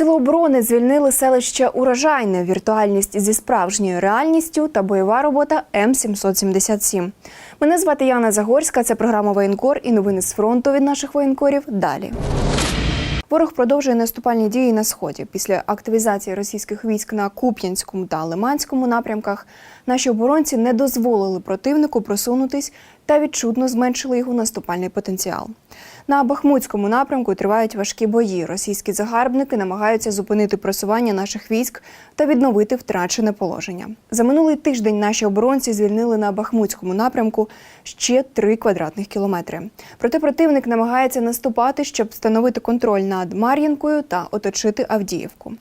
Сили оборони звільнили селище Урожайне, віртуальність зі справжньою реальністю та бойова робота М777. Мене звати Яна Загорська. Це програма Воєнкор і новини з фронту від наших воєнкорів. Далі. Ворог продовжує наступальні дії на сході. Після активізації російських військ на Куп'янському та Лиманському напрямках наші оборонці не дозволили противнику просунутись та відчутно зменшили його наступальний потенціал. На Бахмутському напрямку тривають важкі бої. Російські загарбники намагаються зупинити просування наших військ та відновити втрачене положення. За минулий тиждень наші оборонці звільнили на Бахмутському напрямку ще три квадратних кілометри. Проте противник намагається наступати, щоб встановити контроль над Мар'їнкою та оточити Авдіївку.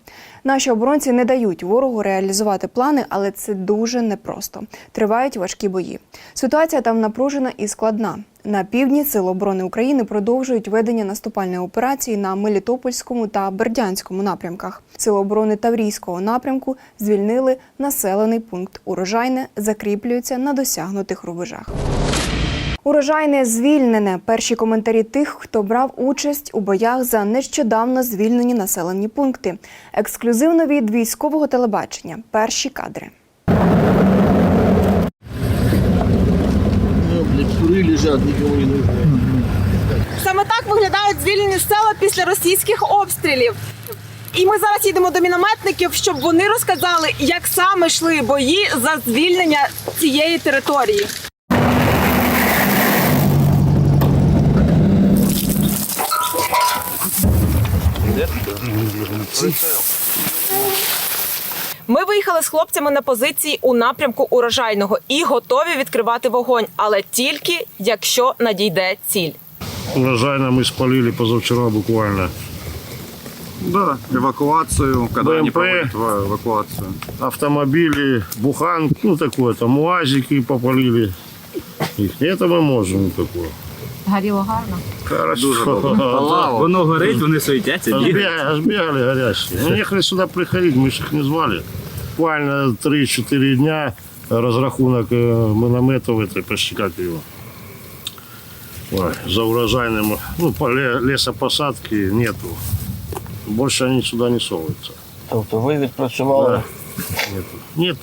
Наші оборонці не дають ворогу реалізувати плани, але це дуже непросто. Тривають важкі бої. Ситуація там напружена і складна. На півдні Сили оборони України продовжують ведення наступальної операції на Мелітопольському та Бердянському напрямках. Сили оборони Таврійського напрямку звільнили населений пункт Урожайне, закріплюються на досягнутих рубежах. Урожайне звільнене. Перші коментарі тих, хто брав участь у боях за нещодавно звільнені населені пункти. Ексклюзивно від військового телебачення. Перші кадри. Куры лежат, никому не нужны. Саме так виглядають звільнені села після російських обстрілів. І ми зараз їдемо до мінометників, щоб вони розказали, як саме йшли бої за звільнення цієї території. Ми виїхали з хлопцями на позиції у напрямку урожайного і готові відкривати вогонь, але тільки якщо надійде ціль. Урожайно мы спалили позавчера буквально. Да, эвакуацию, когда они БМП. проводят эва- эвакуацию. Автомобили, бухан, ну такое, там уазики попалили. Их это мы можем такое. Горіло гарно. Хорошо. Воно горить, вони суетяться, Аж бігають. бя- аж бегали горящие. Мы ехали сюда приходить, мы ж их не звали. Буквально 3-4 дня разрахунок э, минометов, это почти как его. Ой, за урожайным, ну, по ле- лесопосадки нету. Больше они сюда не соваются. Тобто ви відпрацювали. Да. Нету. Нет.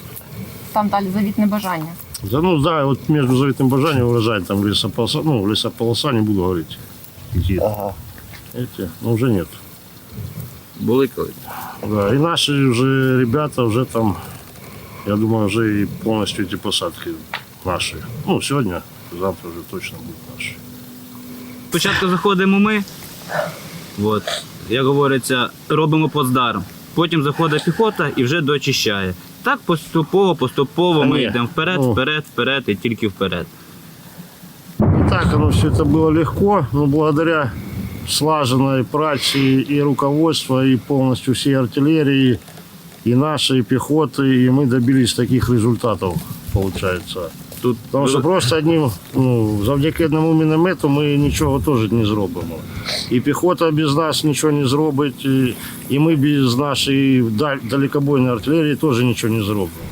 Там далі завітне бажання. Да, ну да, вот между заветным бажанием и урожай, там лесополоса, ну, лесополоса, не буду говорить. Какие Ага. эти, ну, уже нет. Були коли. Да, и наши уже ребята уже там, я думаю, уже и полностью эти посадки наши. Ну, сегодня, завтра уже точно будут наши. Спочатку заходимо ми, от, як говориться, робимо плацдарм. Потім заходить піхота і вже дочищає. Так поступово, поступово Та ми ні. йдемо вперед, Ну. вперед, вперед і тільки вперед. Не так оно все это было легко, но благодаря слаженной праці и руководства, и полностью всей артиллерии, и нашей пехоты, и мы добились таких результатов, получается. Тут Тому що просто одним, ну, завдяки одному міномету ми нічого теж не зробимо. І піхота без нас нічого не зробить, і, і ми без нашої далекобойної артилерії теж нічого не зробимо.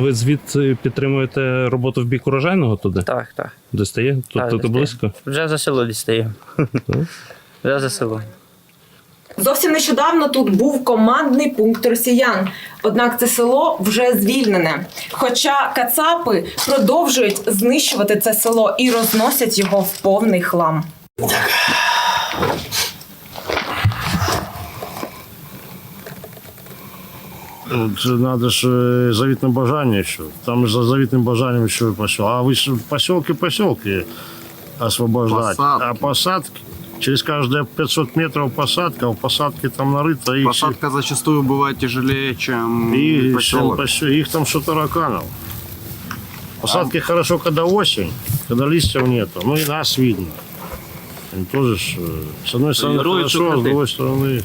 Ви звідси підтримуєте роботу в бік урожайного туди? Так, так. Достає? Тут, Так, тут достає. близько? Вже за село дістає. Вже за село. Зовсім нещодавно тут був командний пункт росіян. Однак це село вже звільнене. Хоча кацапи продовжують знищувати це село і розносять його в повний хлам. От Надо ж е, завітне бажання ще. Там за завітним бажанням ще посел. А ж поселки поселки освобождать. Посадки. А посадки через каждые 500 метров посадка, а в посадке там нарыто их, Посадка зачастую бывает тяжелее, чем и, поселок. их там что тараканов. Посадки хорошо, когда осень, когда листьев нету. Ну и нас видно. Они тоже э, с одной стороны хорошо, а с другой стороны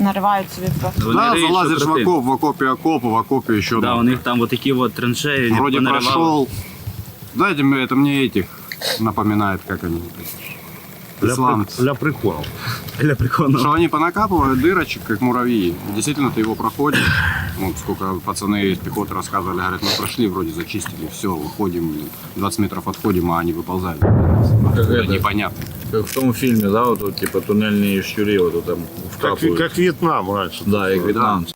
Наривають собі просто. Вони Да, риють залазишь в шукоти. окоп, в окопе окоп, в окопе еще. Да, у них там вот такі от траншеї, вони Вроде понаривали. прошел. Знаете, мне- это мне этих напоминает, как они. Для, Исландцы. при- для приколу. Для прикону. Что они понакапывают дырочек, как муравьи. Действительно, ты его проходишь. Вот сколько пацаны из пехоты рассказывали, говорят, мы прошли, вроде зачистили, все, выходим, 20 метров отходим, а они выползают. Как Это это? непонятно. Как в том фильме, да, вот, вот типа туннельные щури вот тут там Как, вкапывают. как Вьетнам раньше. Да, как вьетнамцы.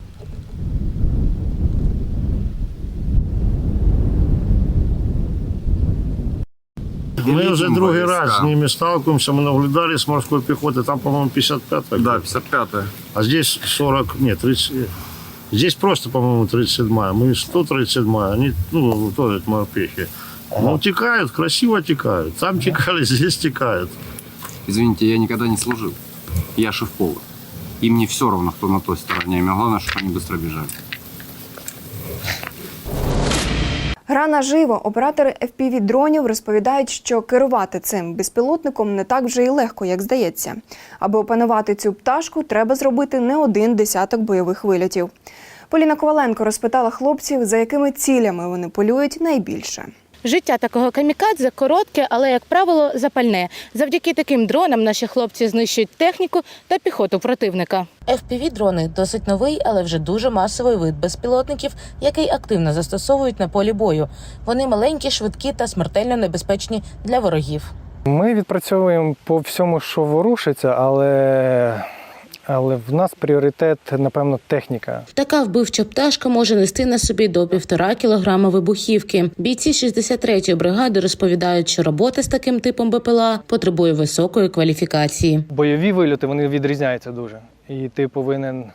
Мы Видим уже другий войска. раз с ними сталкиваемся, мы наблюдали с морской пехотой, там, по-моему, 55 Да, 55-е. А здесь 40, нет, 30. Здесь просто, по-моему, 37-я. Мы 137-я, они, ну, тоже морпехи. Ну, текают, красиво текают. Там текали, здесь текают. Извините, я никогда не служил. Я шеф-повар. И мне все равно, кто на той стороне. Мне главное, чтобы они быстро бежали. Гра наживо. Оператори fpv дронів розповідають, що керувати цим безпілотником не так вже й легко, як здається. Аби опанувати цю пташку, треба зробити не один десяток бойових вильотів. Поліна Коваленко розпитала хлопців, за якими цілями вони полюють найбільше. Життя такого камікадзе коротке, але як правило запальне. Завдяки таким дронам наші хлопці знищують техніку та піхоту противника. fpv дрони досить новий, але вже дуже масовий вид безпілотників, який активно застосовують на полі бою. Вони маленькі, швидкі та смертельно небезпечні для ворогів. Ми відпрацьовуємо по всьому, що ворушиться, але, але в нас пріоритет, напевно, техніка. Така вбивча пташка може нести на собі до півтора кілограма вибухівки. Бійці 63-ї бригади розповідають, що робота з таким типом БПЛА потребує високої кваліфікації. Бойові вильоти вони відрізняються дуже. І ти повинен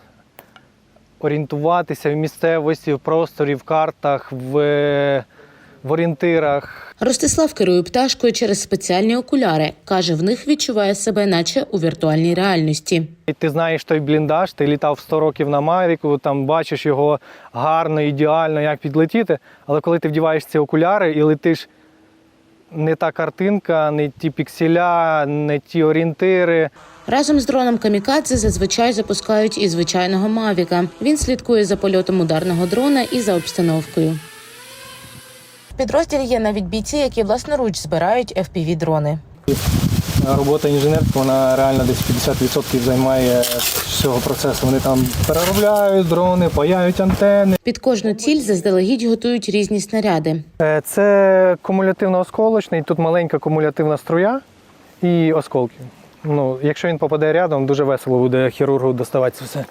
орієнтуватися в місцевості, в просторі, в картах, в, в орієнтирах. Ростислав керує пташкою через спеціальні окуляри. каже, в них відчуває себе, наче у віртуальній реальності. І ти знаєш той бліндаж, ти літав 100 років на Мавіку, там бачиш його гарно, ідеально, як підлетіти. Але коли ти вдіваєш ці окуляри і летиш не та картинка, не ті пікселя, не ті орієнтири. Разом з дроном камікадзе зазвичай запускають і звичайного мавіка. Він слідкує за польотом ударного дрона і за обстановкою. В підрозділі є навіть бійці, які власноруч збирають fpv дрони. Робота інженерка, вона реально десь 50% займає всього процесу. Вони там переробляють дрони, паяють антени. Під кожну ціль заздалегідь готують різні снаряди. Е, Це кумулятивно-осколочний, тут маленька кумулятивна струя і осколки. Ну, якщо він попаде рядом, дуже весело буде хірургу доставати це все.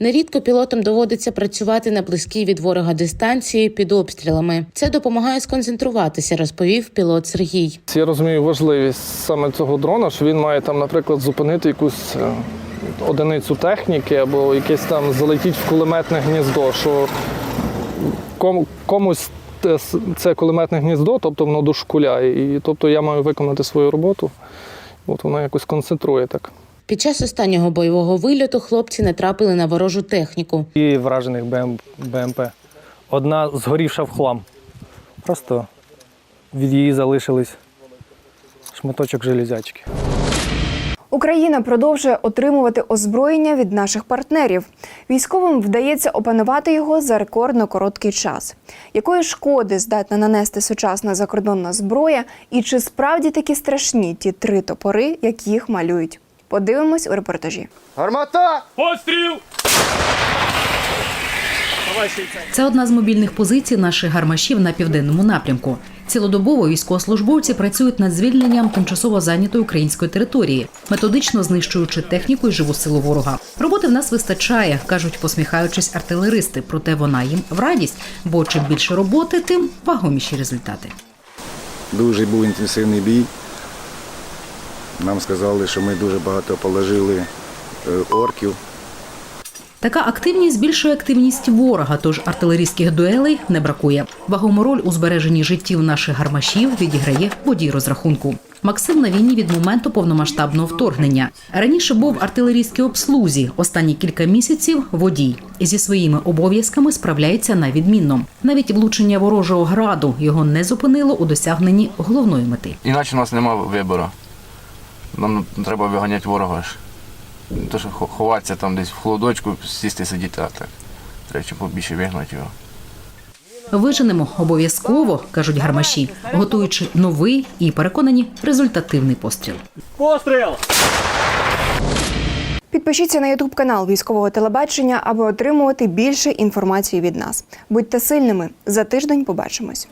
Нерідко пілотам доводиться працювати на близькій від ворога дистанції під обстрілами. Це допомагає сконцентруватися, розповів пілот Сергій. Я розумію важливість саме цього дрона, що він має там, наприклад, зупинити якусь е, одиницю техніки або якесь там залетіть в кулеметне гніздо, що кому- комусь це кулеметне гніздо, тобто воно дошкуляє. І тобто я маю виконати свою роботу. От воно якось концентрує так. Під час останнього бойового вильоту хлопці натрапили на ворожу техніку. І вражених БМ, БМП. Одна згорівша в хлам. Просто від її залишились шматочок железячки. Україна продовжує отримувати озброєння від наших партнерів. Військовим вдається опанувати його за рекордно короткий час. Якої шкоди здатна нанести сучасна закордонна зброя, і чи справді такі страшні ті три топори, як їх малюють? Подивимось у репортажі. Гармата! Це одна з мобільних позицій наших гармашів на південному напрямку. Цілодобово військовослужбовці працюють над звільненням тимчасово зайнятої української території, методично знищуючи техніку і живу силу ворога. Роботи в нас вистачає, кажуть, посміхаючись артилеристи. Проте вона їм в радість, бо чим більше роботи, тим вагоміші результати. Дуже був інтенсивний бій. Нам сказали, що ми дуже багато положили е, орків. Така активність збільшує активність ворога, тож артилерійських дуелей не бракує. Вагому роль у збереженні життів наших гармашів відіграє водій розрахунку. Максим на війні від моменту повномасштабного вторгнення. Раніше був в артилерійській обслузі. Останні кілька місяців водій зі своїми обов'язками справляється на відмінно. Навіть влучення ворожого граду його не зупинило у досягненні головної мети. Іначе у нас немає вибору. Нам треба виганяти ворога ж. Не То, що ховатися там десь в холодочку, сісти сидіти, а так. Треба щоб побільше вигнати його. Виженемо обов'язково, кажуть гармаші, готуючи новий і переконані результативний постріл. Постріл! Підпишіться на Ютуб канал військового телебачення, аби отримувати більше інформації від нас. Будьте сильними. За тиждень побачимось.